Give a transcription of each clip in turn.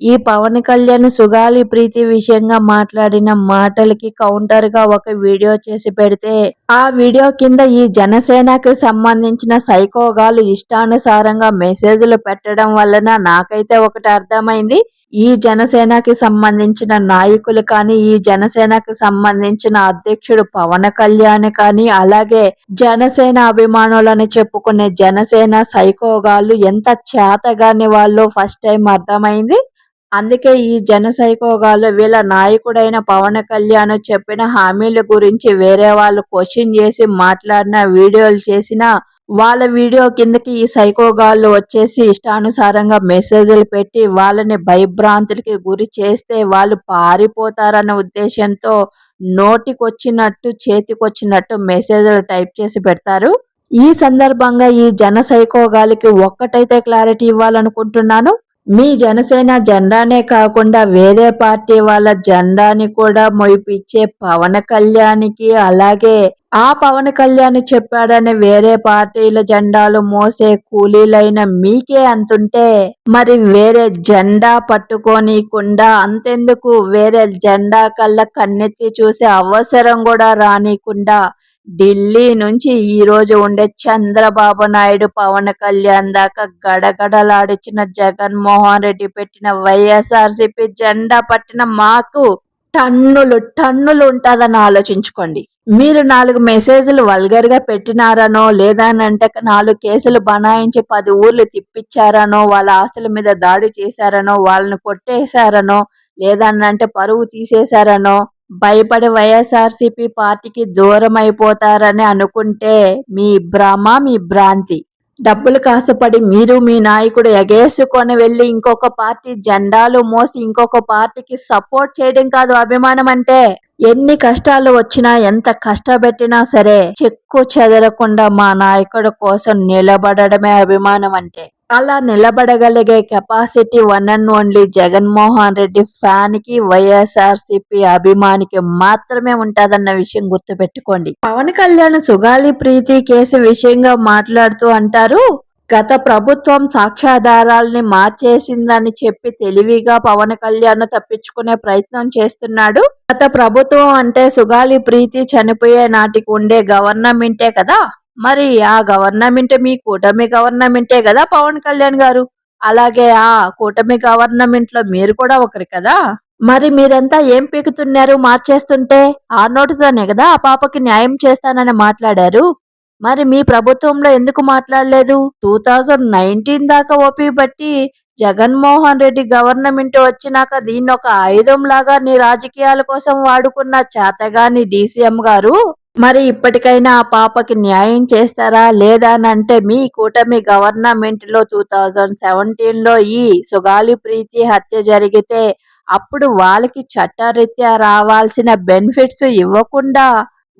ఈ పవన్ కళ్యాణ్ సుగాలి ప్రీతి విషయంగా మాట్లాడిన మాటలకి కౌంటర్గా ఒక వీడియో చేసి పెడితే ఆ వీడియో కింద ఈ జనసేనకి సంబంధించిన సైకోగాలు ఇష్టానుసారంగా మెసేజ్లు పెట్టడం వలన నాకైతే ఒకటి అర్థమైంది. ఈ జనసేనకి సంబంధించిన నాయకులు కానీ ఈ జనసేనకి సంబంధించిన అధ్యక్షుడు పవన్ కళ్యాణ్ కానీ అలాగే జనసేన అభిమానులని చెప్పుకునే జనసేన సైకోగాళ్ళు ఎంత చేతగాని వాళ్ళు ఫస్ట్ టైం అర్థమైంది. అందుకే ఈ జన వీళ్ళ నాయకుడైన పవన్ కళ్యాణ్ చెప్పిన హామీల గురించి వేరే వాళ్ళు క్వశ్చన్ చేసి మాట్లాడిన వీడియోలు చేసిన వాళ్ళ వీడియో కిందకి ఈ సైకోగాళ్ళు వచ్చేసి ఇష్టానుసారంగా మెసేజ్లు పెట్టి వాళ్ళని భయభ్రాంతులకి గురి చేస్తే వాళ్ళు పారిపోతారన్న ఉద్దేశంతో నోటికొచ్చినట్టు చేతికొచ్చినట్టు మెసేజ్లు టైప్ చేసి పెడతారు. ఈ సందర్భంగా ఈ జన సైకోగాలికి ఒక్కటైతే క్లారిటీ ఇవ్వాలనుకుంటున్నాను. మీ జనసేన జెండానే కాకుండా వేరే పార్టీ వాళ్ళ జెండాని కూడా మొయిపిచ్చే పవన్ కళ్యాణ్కి అలాగే ఆ పవన్ కళ్యాణ్ చెప్పాడని వేరే పార్టీల జెండాలు మోసే కూలీలైన మీకే అంతుంటే మరి వేరే జెండా పట్టుకోనీకుండా అంతెందుకు? వేరే జెండా కల్లా కన్నెత్తి చూసే అవసరం కూడా రానికుండా ఢిల్లీ నుంచి ఈ రోజు ఉండే చంద్రబాబు నాయుడు పవన్ కళ్యాణ్ దాకా గడగడలాడిచిన జగన్మోహన్ రెడ్డి పెట్టిన వైఎస్ఆర్సీపీ జెండా పట్టిన మాకు టన్నులు టన్నులు ఉంటుందని ఆలోచించుకోండి. మీరు నాలుగు మెసేజ్లు వల్గర్గా పెట్టినారనో లేదనంటే నాలుగు కేసులు బనాయించి పది ఊర్లు తిప్పించారనో వాళ్ళ ఆస్తుల మీద దాడి చేశారనో వాళ్ళని కొట్టేశారనో లేదనంటే పరువు తీసేశారనో భయపడి వైఎస్ఆర్సీపీ పార్టీకి దూరం అయిపోతారని అనుకుంటే మీ భ్రమ మీ భ్రాంతి. డబ్బులు కాసపడి మీరు మీ నాయకుడు ఎగేసుకొని వెళ్ళి ఇంకొక పార్టీ జెండాలు మోసి ఇంకొక పార్టీకి సపోర్ట్ చేయడం కాదు అభిమానం అంటే. ఎన్ని కష్టాలు వచ్చినా ఎంత కష్టపెట్టినా సరే చెక్కు చెదరకుండా మా నాయకుడు కోసం నిలబడమే అభిమానం అంటే. అలా నిలబడగలిగే capacity one and only Jaganmohan Reddy ఫ్యాన్కి YSRCP అభిమానికి మాత్రమే ఉంటుందన్న విషయం గుర్తుపెట్టుకోండి. పవన్ కళ్యాణ్ సుగాలి ప్రీతి కేసు విషయంగా మాట్లాడుతూ అంటారు గత ప్రభుత్వం సాక్ష్యాధారాల్ని మార్చేసిందని చెప్పి తెలివిగా పవన్ కళ్యాణ్ తప్పించుకునే ప్రయత్నం చేస్తున్నాడు. గత ప్రభుత్వం అంటే సుగాలి ప్రీతి చనిపోయే నాటికి ఉండే గవర్నమెంటే కదా. మరి ఆ గవర్నమెంట్ మీ కూటమి గవర్నమెంటే కదా పవన్ కళ్యాణ్ గారు? అలాగే ఆ కూటమి గవర్నమెంట్లో మీరు కూడా ఒకరు కదా? మరి మీరంతా ఏం పీకుతున్నారు మార్చేస్తుంటే? ఆ నోటుతోనే కదా ఆ పాపకి న్యాయం చేస్తానని మాట్లాడారు. మరి మీ ప్రభుత్వంలో ఎందుకు మాట్లాడలేదు? టూ థౌజండ్ నైన్టీన్ దాకా ఓపి బట్టి జగన్మోహన్ రెడ్డి గవర్నమెంట్ వచ్చినాక దీన్ని ఒక ఆయుధం లాగా నీ రాజకీయాల కోసం వాడుకున్న చేతగాని డీసీఎం గారు మరి ఇప్పటికైనా ఆ పాపకి న్యాయం చేస్తారా లేదా అంటే మీ కూటమి గవర్నమెంట్లో టూ థౌజండ్ సెవెంటీన్లో ఈ సుగాలి ప్రీతి హత్య జరిగితే అప్పుడు వాళ్ళకి చట్టరీత్యా రావాల్సిన బెనిఫిట్స్ ఇవ్వకుండా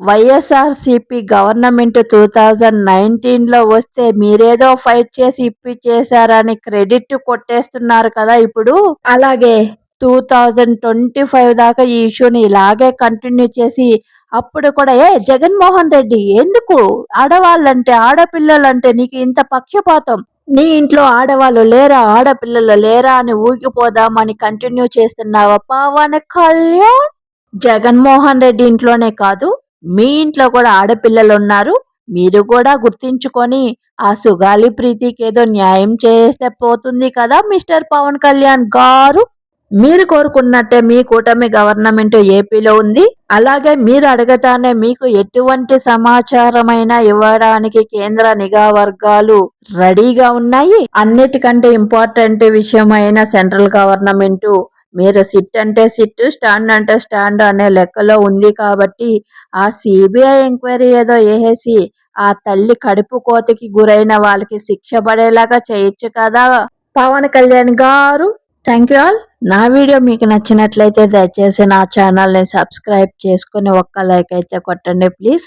వైఎస్ఆర్సిపి గవర్నమెంట్ టూ థౌజండ్ నైన్టీన్లో వస్తే మీరేదో ఫైట్ చేసి ఇప్పించేశారని క్రెడిట్ కొట్టేస్తున్నారు కదా ఇప్పుడు. అలాగే టూ థౌజండ్ ట్వంటీ ఫైవ్ దాకా ఈ ఇష్యూని ఇలాగే కంటిన్యూ చేసి అప్పుడు కూడా ఏ జగన్మోహన్ రెడ్డి ఎందుకు? ఆడవాళ్ళంటే ఆడపిల్లలంటే నీకు ఇంత పక్షపాతం. నీ ఇంట్లో ఆడవాళ్ళు లేరా ఆడపిల్లలు లేరా అని ఊగిపోదామని కంటిన్యూ చేస్తున్నావా పవన్ కళ్యాణ్? జగన్మోహన్ రెడ్డి ఇంట్లోనే కాదు మీ ఇంట్లో కూడా ఆడపిల్లలు ఉన్నారు. మీరు కూడా గుర్తించుకొని ఆ సుగాలి ప్రీతికి ఏదో న్యాయం చేస్తే పోతుంది కదా మిస్టర్ పవన్ కళ్యాణ్ గారు? మీరు కోరుకున్నట్టే మీ కూటమి గవర్నమెంట్ ఏపీలో ఉంది. అలాగే మీరు అడగతానే మీకు ఎటువంటి సమాచారమైనా ఇవ్వడానికి కేంద్ర నిఘా వర్గాలు రెడీగా ఉన్నాయి. అన్నిటికంటే ఇంపార్టెంట్ విషయమైన సెంట్రల్ గవర్నమెంట్ మీరు సిట్ అంటే సిట్ స్టాండ్ అంటే స్టాండ్ అనే లెక్కలో ఉంది కాబట్టి ఆ సిబిఐ ఎంక్వైరీ ఏదో వేసేసి ఆ తల్లి కడుపు కోతకి గురైన వాళ్ళకి శిక్ష పడేలాగా చేయొచ్చు కదా. పవన్ కళ్యాణ్ గారు థ్యాంక్ యూ ఆల్ నా వీడియో మీకు నచ్చినట్లయితే దయచేసి నా ఛానల్ని సబ్స్క్రైబ్ చేసుకుని ఒక్క లైక్ అయితే కొట్టండి ప్లీజ్